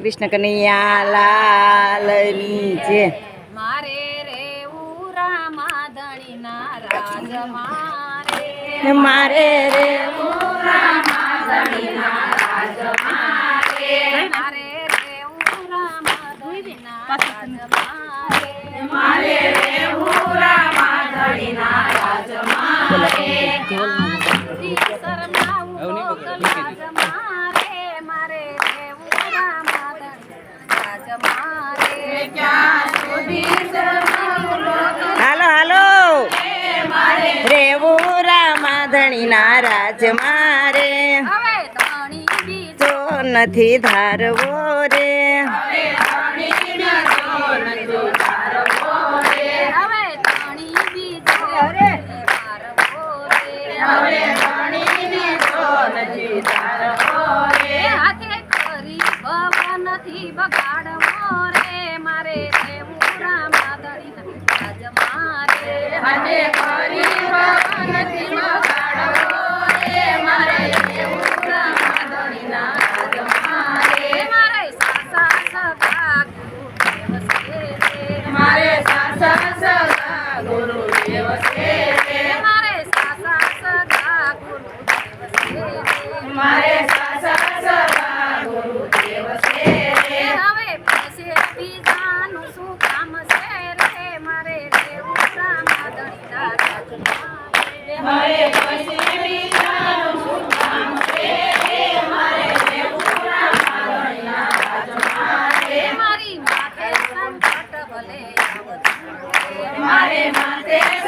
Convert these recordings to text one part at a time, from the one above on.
કૃષ્ણ કનૈયા લાલની છે મારે રે ઉરા માધણીના રાજ મારે મારે રે. મારે રે ઉરા માધણીના રાજ મારે. મારે રે ઉરા માધણીના રાજ મારે રામાધણીના રાજ મારે. હવે ધણી બીજ નથી ધારવો રે. હવે ધણી બીજ રે. હવે હાથે કરી ભવ નથી બગાડવો રે. મારે રામાધણીના રાજ મારે. હાથે કરી નથી મારે સાસા સગા ગુરુદેવ છે. મારે સાસા સદા ગુરુદેવ મારે સાસા ગુરુદેવ હવે પછી બીજાનું શું કામ છે રે? મારે મારે પછી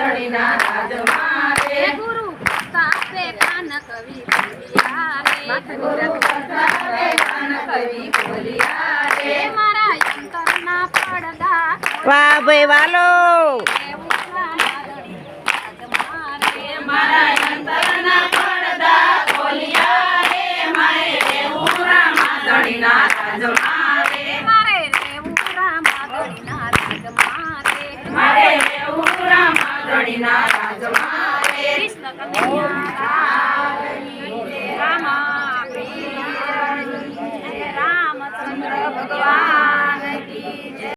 રામાધણીના રાજમાં ગુરુ પ્રતાપે કાન કવિ બોલિયા ગુરુ પ્રતાપે કાન કવિ બોલિયા મારા અંતરના પડદા. વાહ ભાઈ વાલો. મારા. અંતરના પડદા બોલિયા મારે દેવું રામાધણીના રાજમાં રે ચૂંટણીના રાજમાં કૃષ્ણ કન્યા